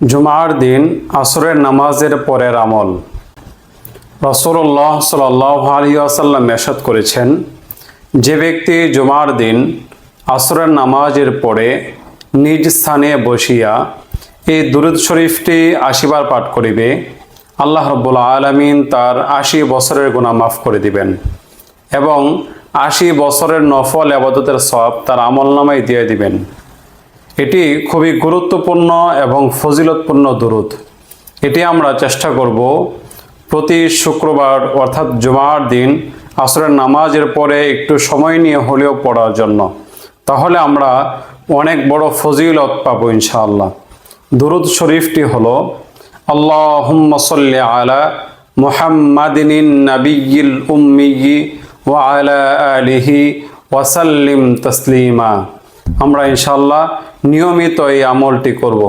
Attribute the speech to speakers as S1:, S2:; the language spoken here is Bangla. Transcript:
S1: জুমার দিন আসরের নামাজের পরের আমল। রসুল্লাহ সাল্লাহ আলী আসাল্লাম মেশাদ করেছেন, যে ব্যক্তি জুমার দিন আসরের নামাজের পরে নিজ স্থানে বসিয়া এই দুরুদ শরীফটি আশিবার পাঠ করিবে, আল্লাহ রব্বুল আলমিন তার আশি বছরের গুণা মাফ করে দিবেন এবং আশি বছরের নফল আবাদতের সব তার আমল নামায় দিয়ে দিবেন। এটি খুবই গুরুত্বপূর্ণ এবং ফজিলতপূর্ণ দুরুদ। এটি আমরা চেষ্টা করব প্রতি শুক্রবার, অর্থাৎ জুমার দিন, আসরের নামাজের পরে একটু সময় নিয়ে হলেও পড়ার জন্য। তাহলে আমরা অনেক বড় ফজিলত পাব ইনশাআল্লাহ। দুরুদ শরীফটি হলো আল্লাহ সাল্লি আলা মুহাম্মাদিন নাবিয়িল উম্মিগি ওয়া আলা আলিহি ওয়াসাল্লিম তসলিমা। আমরা ইনশাল্লাহ নিয়মিত এই আমলটি করব।